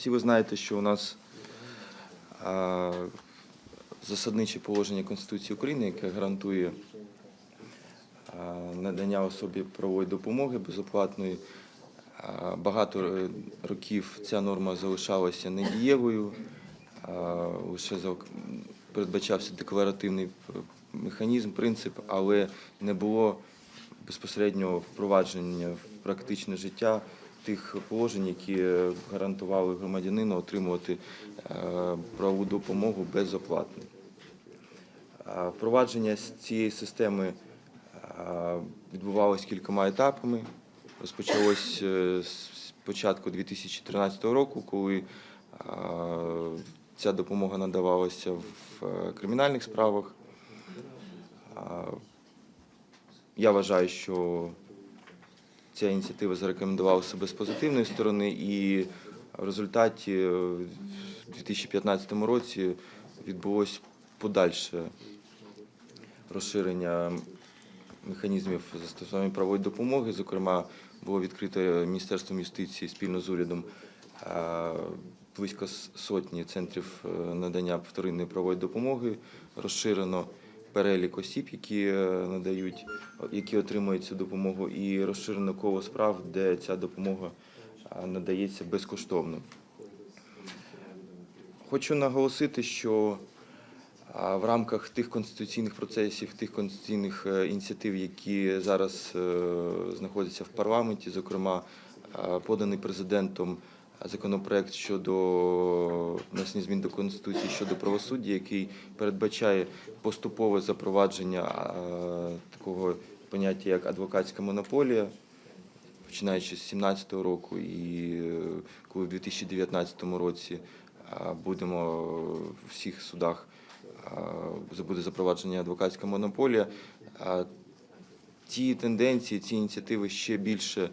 Всі ви знаєте, що у нас засадниче положення Конституції України, яке гарантує надання особі правової допомоги безоплатної. Багато е, років ця норма залишалася недієвою, лише передбачався декларативний механізм, принцип, але не було безпосереднього впровадження в практичне життя тих положень, які е, гарантували громадянину отримувати е, правову допомогу безоплатно. А Впровадження цієї системи відбувалось кількома етапами. Розпочалось е, з початку 2013 року, коли ця допомога надавалася в е, кримінальних справах. Я вважаю, що ця ініціатива зарекомендувала себе з позитивної сторони, і в результаті е, в 2015 році відбулось подальше розширення механізмів застосування правової допомоги. Зокрема, було відкрито Міністерством юстиції спільно з урядом е, близько сотні центрів е, надання вторинної правової допомоги. Розширено перелік осіб, які е, надають, які отримують цю допомогу, і розширено коло справ, де ця допомога е, надається безкоштовно. Хочу наголосити, що в рамках тих конституційних процесів, тих конституційних е, ініціатив, які зараз е, знаходяться в парламенті, зокрема е, поданий президентом законопроект щодо внесення змін до конституції щодо правосуддя, який передбачає поступове запровадження такого поняття як адвокатська монополія починаючи з 2017 року, і е, коли в 2019 році будемо в всіх судах буде запровадження адвокатська монополія. Ці тенденції, ці ініціативи ще більше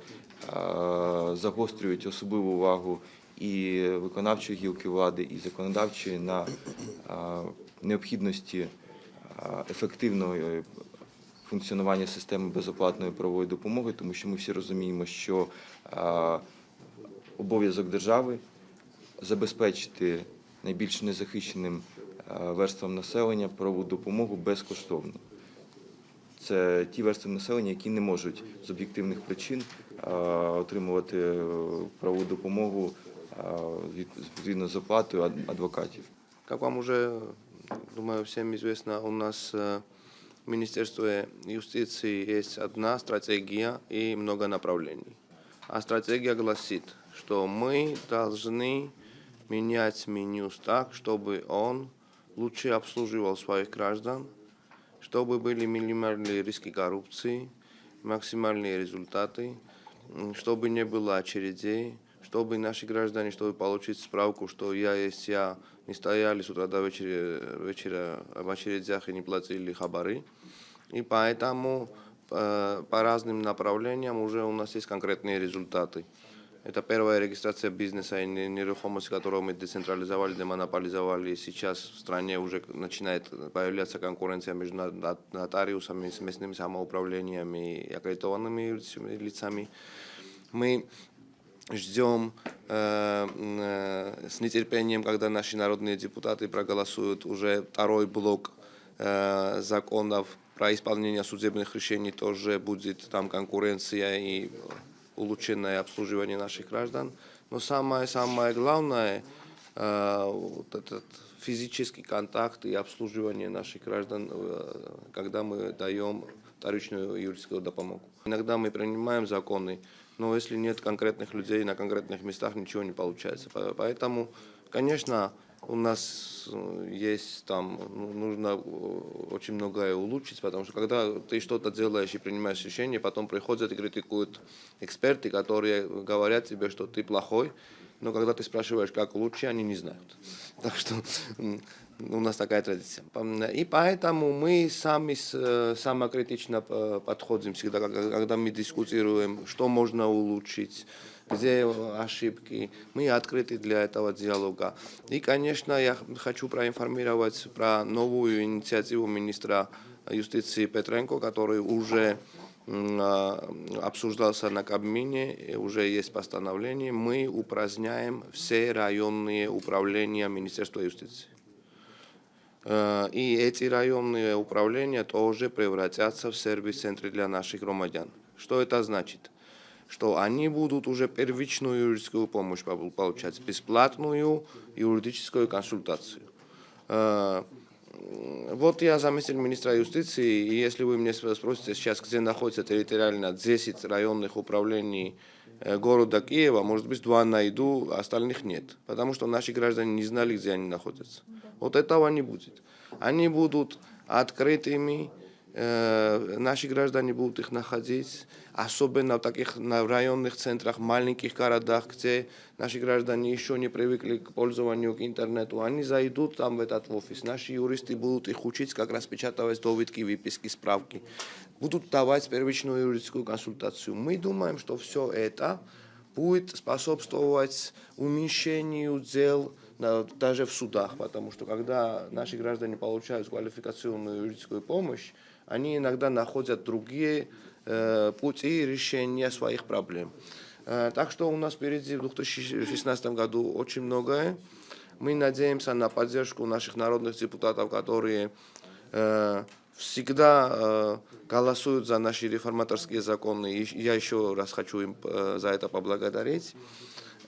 загострюють особливу увагу і виконавчої гілки влади, і законодавчої на необхідності а, ефективної функціонування системи безоплатної правової допомоги, тому що ми всі розуміємо, що обов'язок держави забезпечити найбільш незахищеним верствам населення правову допомогу безкоштовно. Це ті верстви населення, які не можуть з об'єктивних причин отримувати е, правову допомогу а, від- згідно з оплатою ад- адвокатів. Как вам уже, думаю, всем известно, у нас э, в Министерстве юстиции есть одна стратегия и много направлений. А стратегия гласит, что мы должны менять Минюс так, чтобы он лучше обслуживал своих граждан, чтобы были минимальные риски коррупции, максимальные результаты, м, чтобы не было очередей, чтобы наши граждане, чтобы получить справку, что я есть я, не стояли с утра до вечера, вечера в очередях и не платили хабары. И поэтому э, по разным направлениям уже у нас есть конкретные результаты. Это первая регистрация бизнеса и не- нерухомости, которую мы децентрализовали, демонополизовали. Сейчас в стране уже начинает появляться конкуренция между на- на- нотариусами, с местными самоуправлениями и аккредитованными юридическими лицами. Мы ждем э, э, с нетерпением, когда наши народные депутаты проголосуют уже второй блок э, законов про исполнение судебных решений, тоже будет там конкуренция и улучшенное обслуживание наших граждан. Но самое-самое главное, э, вот этот физический контакт и обслуживание наших граждан, э, когда мы даем вторичную юридическую допомогу. Иногда мы принимаем законы, но если нет конкретных людей на конкретных местах, ничего не получается. По- Поэтому, конечно, у нас э, есть там, ну, нужно э, очень многое улучшить, потому что когда ты что-то делаешь и принимаешь решение, потом приходят и критикуют эксперты, которые говорят тебе, что ты плохой, но когда ты спрашиваешь, как лучше, они не знают. Так что у нас такая традиция. И поэтому мы сами э, самокритично подходим всегда, когда мы дискутируем, что можно улучшить, где ошибки. Мы открыты для этого диалога. И, конечно, я хочу проинформировать про новую инициативу министра юстиции Петренко, который уже а, обсуждался на Кабмине, уже есть постановление, мы упраздняем все районные управления Министерства юстиции. Э, И эти районные управления тоже превратятся в сервис-центры для наших громадян. Что это значит? Что они будут уже первичную юридическую помощь пол- получать, бесплатную юридическую консультацию. Э, Вот я заместитель министра юстиции, и если вы меня спросите сейчас, где находится территориально 10 районных управлений э, города Киева, может быть, два найду, а остальных нет. Потому что наши граждане не знали, где они находятся. Вот этого не будет. Они будут открытыми, наши граждане будут их находить, особенно в таких на районных центрах, маленьких городах, где наши граждане еще не привыкли к пользованию к интернету. Они зайдут там в этот офис, наши юристы будут их учить, как распечатывать довідки, выписки, справки. Будут давать первичную юридическую консультацию. Мы думаем, что все это будет способствовать уменьшению дел даже в судах, потому что когда наши граждане получают квалификационную юридическую помощь, они иногда находят другие э, пути решения своих проблем. Э, так что у нас впереди в 2016 году очень многое. Мы надеемся на поддержку наших народных депутатов, которые э, всегда э, голосуют за наши реформаторские законы. И я еще раз хочу им э, за это поблагодарить.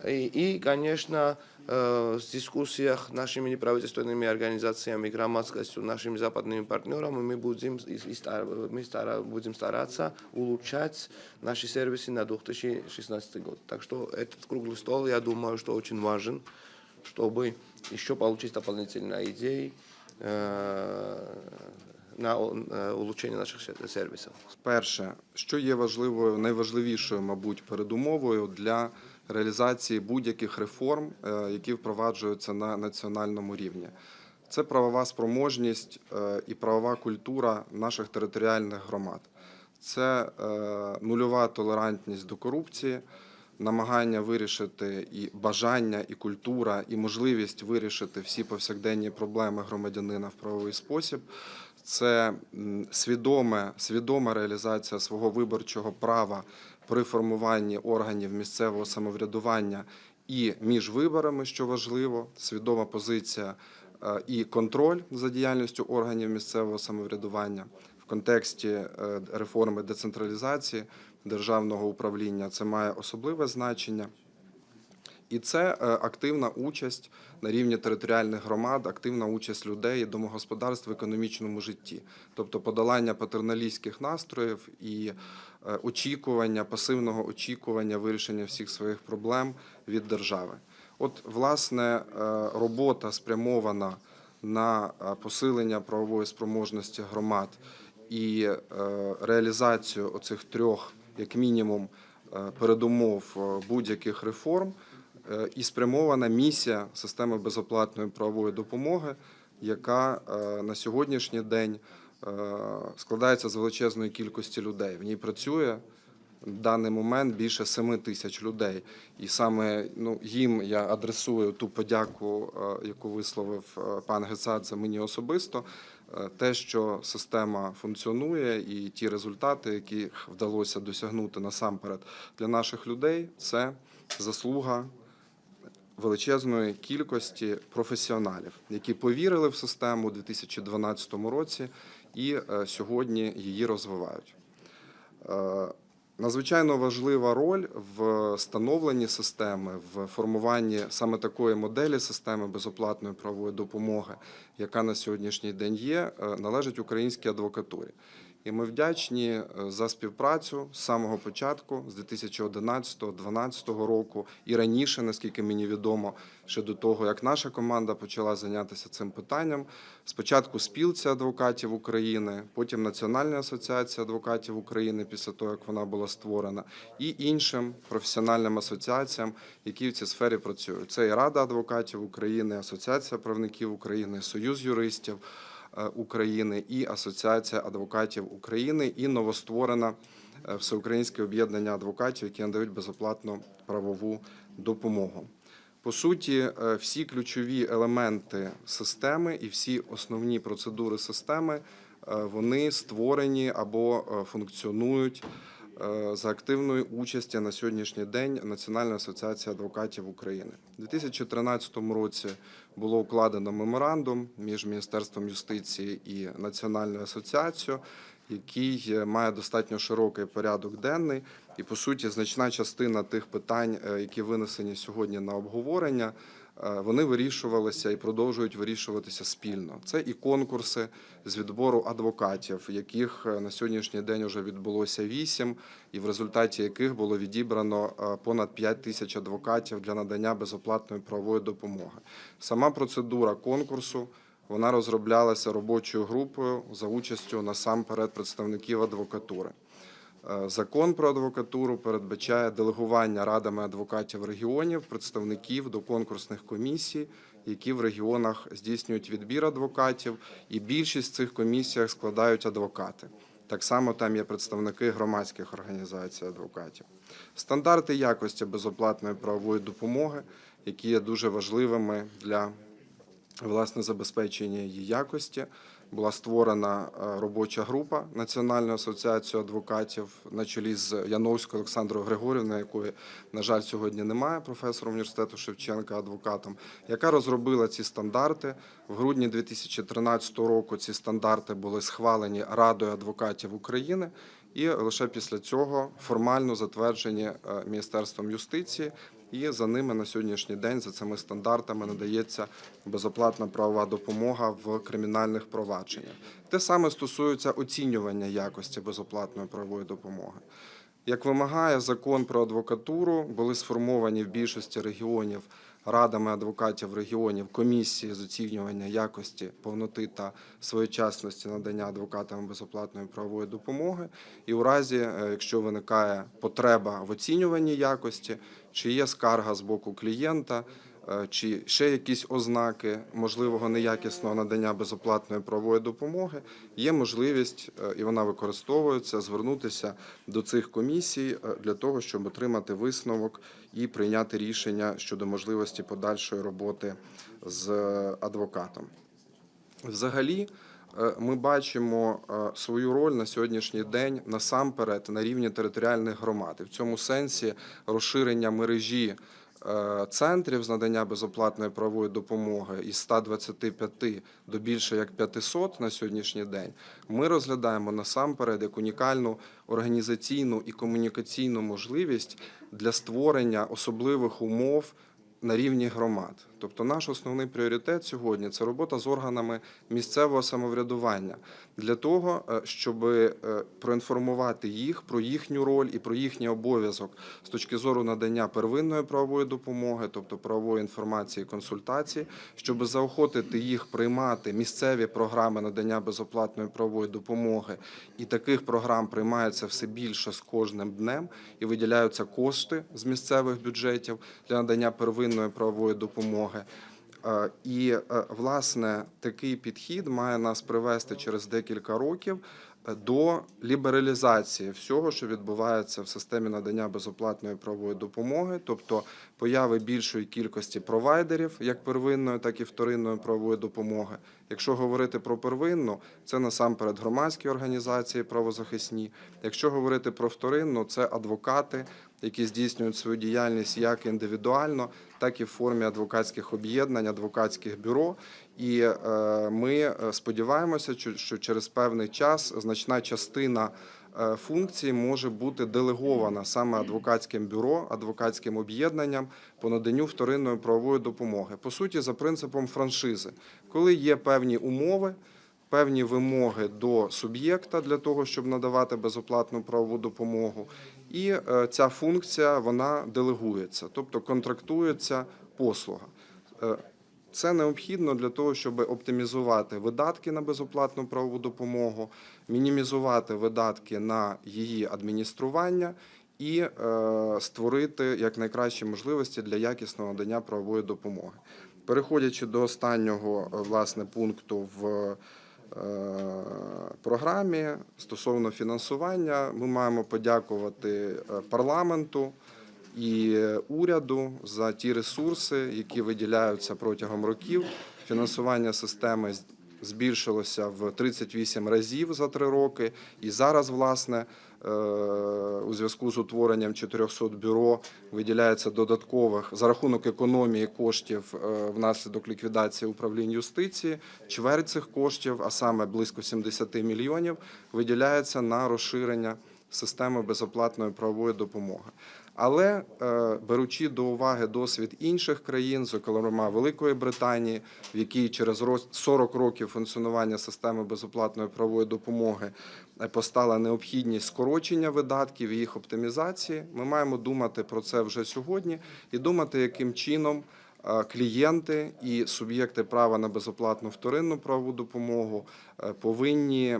И, и, конечно, э, в дискуссиях нашими неправительственными организациями, громадскостью, нашими западными партнерами мы будем, и- стар- мы стара- будем стараться улучшать наши сервисы на 2016 год. Так что этот круглый стол, я думаю, что очень важен, чтобы еще получить дополнительные идеи э, на на улучшение наших се- сервисов. Перше, що є важливою, найважливішою, мабуть, передумовою для реалізації будь-яких реформ, е, які впроваджуються на національному рівні. Це правова спроможність е, і правова культура наших територіальних громад. Це е, нульова толерантність до корупції, намагання вирішити і бажання, і культура, і можливість вирішити всі повсякденні проблеми громадянина в правовий спосіб. Це свідоме, свідома реалізація свого виборчого права при формуванні органів місцевого самоврядування і між виборами, що важливо, свідома позиція е, і контроль за діяльністю органів місцевого самоврядування в контексті е, реформи децентралізації державного управління. Це має особливе значення. І це е, активна участь на рівні територіальних громад, активна участь людей домогосподарств в економічному житті, тобто подолання патерналістських настроїв і очікування, пасивного очікування вирішення всіх своїх проблем від держави. От, власне, е, робота спрямована на е, посилення правової спроможності громад і е, реалізацію оцих трьох, як мінімум, е, передумов е, будь-яких реформ е, і спрямована місія системи безоплатної правової допомоги, яка е, на сьогоднішній день е, складається з величезної кількості людей. В ній працює в даний момент більше 7 тисяч людей. І саме ну, їм я адресую ту подяку, е, яку висловив е, пан Гецадзе мені особисто. Е, Те, що система функціонує, і ті результати, яких вдалося досягнути насамперед для наших людей, це заслуга величезної кількості професіоналів, які повірили в систему у 2012 році і е, сьогодні її розвивають. Е, Надзвичайно важлива роль в становленні системи, в формуванні саме такої моделі системи безоплатної правової допомоги, яка на сьогоднішній день є, е, належить українській адвокатурі. І ми вдячні е, за співпрацю з самого початку, з 2011-2012 року і раніше, наскільки мені відомо, ще до того, як наша команда почала зайнятися цим питанням. Спочатку спілці адвокатів України, потім Національна асоціація адвокатів України, після того як вона була створена, і іншим професіональним асоціаціям, які в цій сфері працюють. Це і Рада адвокатів України, Асоціація правників України, Союз юристів. Е, України і Асоціація адвокатів України, і новостворена е, Всеукраїнське об'єднання адвокатів, які надають безоплатну правову допомогу. По суті, е, всі ключові елементи системи і всі основні процедури системи вони створені або функціонують за активної участі на сьогоднішній день Національної асоціації адвокатів України. У 2013 році було укладено меморандум між Міністерством юстиції і Національною асоціацією, який е, має достатньо широкий порядок денний, і по суті значна частина тих питань, е, які винесені сьогодні на обговорення, е, вони вирішувалися і продовжують вирішуватися спільно. Це і конкурси з відбору адвокатів, яких е, на сьогоднішній день вже відбулося вісім, і в результаті яких було відібрано е, понад 5 тисяч адвокатів для надання безоплатної правової допомоги. Сама процедура конкурсу. Вона розроблялася робочою групою за участю насамперед представників адвокатури. Е, Закон про адвокатуру передбачає делегування радами адвокатів регіонів, представників до конкурсних комісій, які в регіонах здійснюють відбір адвокатів, і більшість цих комісіях складають адвокати. Так само там є представники громадських організацій адвокатів. Стандарти якості безоплатної правової допомоги, які є дуже важливими для власне забезпечення її якості. Була створена е, робоча група Національної асоціації адвокатів на чолі з Яновською Олександрою Григорівною, якої, на жаль, сьогодні немає, професором університету Шевченка, адвокатом, яка розробила ці стандарти. В грудні 2013 року ці стандарти були схвалені Радою адвокатів України. І лише після цього формально затверджені е, Міністерством юстиції, і за ними на сьогоднішній день за цими стандартами надається безоплатна правова допомога в кримінальних провадженнях. Те саме стосується оцінювання якості безоплатної правової допомоги. Як вимагає закон про адвокатуру, були сформовані в більшості регіонів радами адвокатів регіонів комісії з оцінювання якості, повноти та своєчасності надання адвокатам безоплатної правової допомоги. І у разі, е, якщо виникає потреба в оцінюванні якості, чи є скарга з боку клієнта, чи ще якісь ознаки можливого неякісного надання безоплатної правової допомоги, є можливість, е, і вона використовується, звернутися до цих комісій е, для того, щоб отримати висновок і прийняти рішення щодо можливості подальшої роботи з е, адвокатом. Взагалі, е, ми бачимо е, свою роль на сьогоднішній день насамперед на рівні територіальних громад. І в цьому сенсі розширення мережі е, центрів з надання безоплатної правової допомоги із 125 до більше як 500 на сьогоднішній день. Ми розглядаємо насамперед як унікальну організаційну і комунікаційну можливість для створення особливих умов на рівні громад. Тобто наш основний пріоритет сьогодні це робота з органами місцевого самоврядування для того, е, щоб е, проінформувати їх про їхню роль і про їхній обов'язок з точки зору надання первинної правової допомоги, тобто правової інформації, консультації, щоб заохотити їх приймати місцеві програми надання безоплатної правової допомоги. І таких програм приймається все більше з кожним днем і виділяються кошти з місцевих бюджетів для надання первинної правової допомоги. Е, І е, власне такий підхід має нас привести через декілька років е, до лібералізації всього, що відбувається в системі надання безоплатної правової допомоги, тобто появи більшої кількості провайдерів, як первинної, так і вторинної правової допомоги. Якщо говорити про первинну, це насамперед громадські організації правозахисні. Якщо говорити про вторинну, це адвокати, які здійснюють свою діяльність як індивідуально, так і в формі адвокатських об'єднань, адвокатських бюро. І е, ми е, сподіваємося, що- через певний час значна частина функцій може бути делегована саме адвокатським бюро, адвокатським об'єднанням по наданню вторинної правової допомоги. По суті, за принципом франшизи, коли є певні умови. Певні вимоги до суб'єкта для того, щоб надавати безоплатну правову допомогу, і е, ця функція вона делегується, тобто контрактується послуга. Це необхідно для того, щоб оптимізувати видатки на безоплатну правову допомогу, мінімізувати видатки на її адміністрування і е, створити якнайкращі можливості для якісного надання правової допомоги. Переходячи до останнього е, власне пункту в е, програмі стосовно фінансування, ми маємо подякувати парламенту і уряду за ті ресурси, які виділяються протягом років. Фінансування системи збільшилося в 38 разів за три роки. І зараз, власне, е, у зв'язку з утворенням 400 бюро виділяється додаткових за рахунок економії коштів е, внаслідок ліквідації управлінь юстиції. Чверть цих коштів, а саме близько 70 мільйонів, виділяється на розширення системи безоплатної правової допомоги. Але е, беручи до уваги досвід інших країн, зокрема Великої Британії, в якій через роз- 40 років функціонування системи безоплатної правової допомоги е, постала необхідність скорочення видатків їх оптимізації, ми маємо думати про це вже сьогодні і думати, яким чином клієнти і суб'єкти права на безоплатну вторинну правову допомогу е, повинні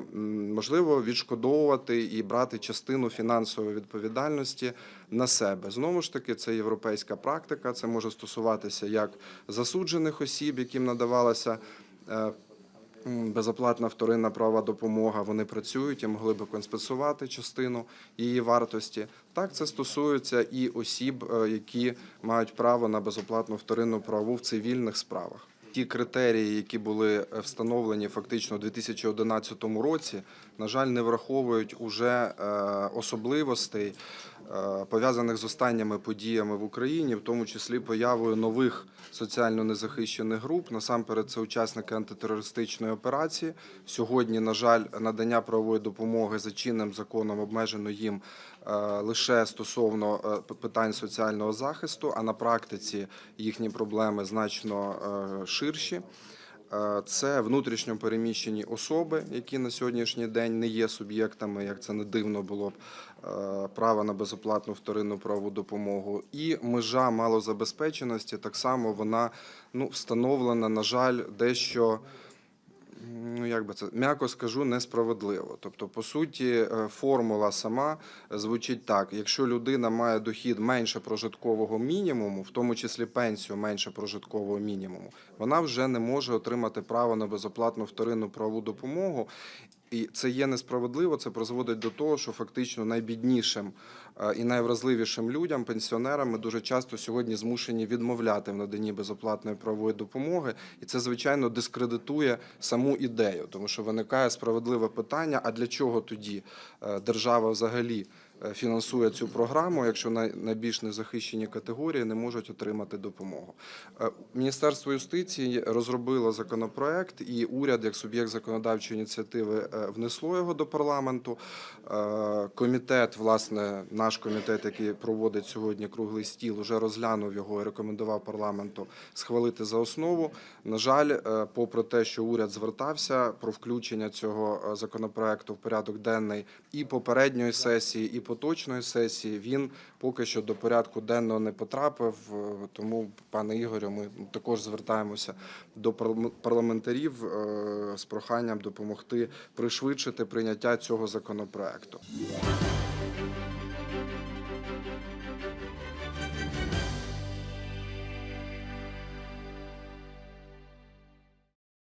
можливо відшкодовувати і брати частину фінансової відповідальності на себе. Знову ж таки, це європейська практика. Це може стосуватися як засуджених осіб, яким надавалася. Безоплатна вторинна правова допомога, вони працюють і могли би компенсувати частину її вартості. Так, це стосується і осіб, е, які мають право на безоплатну вторинну правову в цивільних справах. Ті критерії, які були е, встановлені фактично у 2011 році, на жаль, не враховують уже е, особливостей пов'язаних з останніми подіями в Україні, в тому числі появою нових соціально незахищених груп. Насамперед, це учасники антитерористичної операції. Сьогодні, на жаль, надання правової допомоги за чинним законом обмежено їм е, лише стосовно е, питань соціального захисту, а на практиці їхні проблеми значно е, ширші. Е, Це внутрішньо переміщені особи, які на сьогоднішній день не є суб'єктами, як це не дивно було б, е, права на безоплатну вторинну правову допомогу. І межа малозабезпеченості так само вона ну, встановлена, на жаль, дещо. Ну, як би це м'яко скажу, несправедливо. Тобто, по суті, е, формула сама звучить так: якщо людина має дохід менше прожиткового мінімуму, в тому числі пенсію менше прожиткового мінімуму, вона вже не може отримати право на безоплатну вторинну правову допомогу. І це є несправедливо. Це призводить до того, що фактично найбіднішим е, і найвразливішим людям, пенсіонерам, ми дуже часто сьогодні змушені відмовляти в наданні безоплатної правової допомоги, і це звичайно дискредитує саму ідею, тому що виникає справедливе питання: а для чого тоді е, держава взагалі? Е, Фінансує цю програму, якщо найбільш незахищені категорії не можуть отримати допомогу. Е, Міністерство юстиції розробило законопроект, і уряд, як суб'єкт законодавчої ініціативи, е, внесло його до парламенту. Комітет, власне, наш комітет, який проводить сьогодні круглий стіл, вже розглянув його і рекомендував парламенту схвалити за основу. На жаль, попри те, що уряд звертався про включення цього законопроекту в порядок денний і попередньої сесії, і поточної сесії, він поки що до порядку денного не потрапив. Е, Тому, пане Ігорю, ми також звертаємося до парламен- парламентарів е, з проханням допомогти пришвидшити прийняття цього законопроекту.